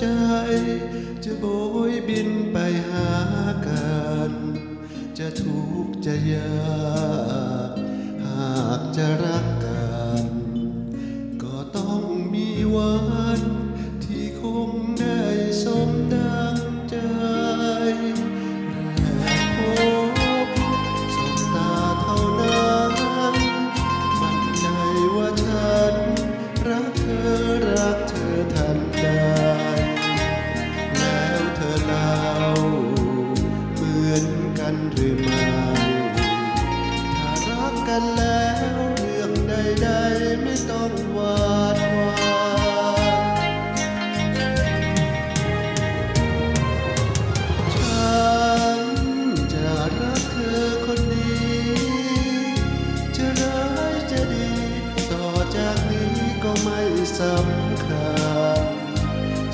ใจ จะโบยบินไปหากัน จะทุกข์จะยาก หากจะรัก ร้ายจะดี ต่อจากนี้ก็ไม่สำคัญ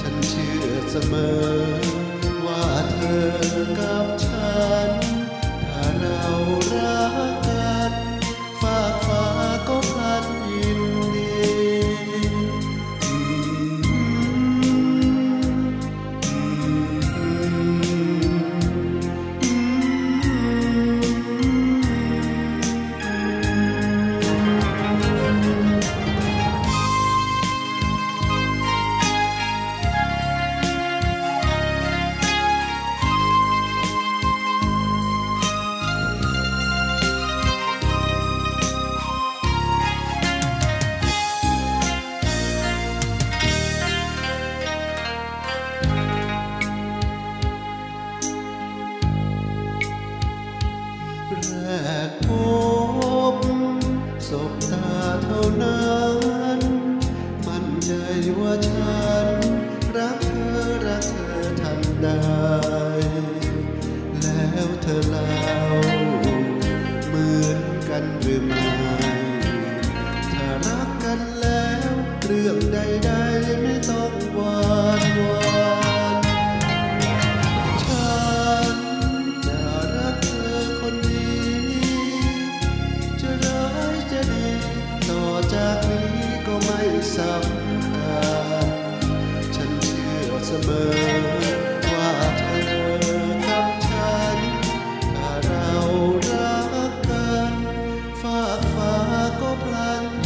ฉันเชื่อเสมอ ว่าเธอกับฉัน ถ้าเรารัก ใดๆไม่ต้องหวานหวานฉันจะรักเธอคนนี้ จะร้ายจะดีต่อจากนี้ก็ไม่สำคัญฉันเชื่อเสมอากฟ้าก็พลัน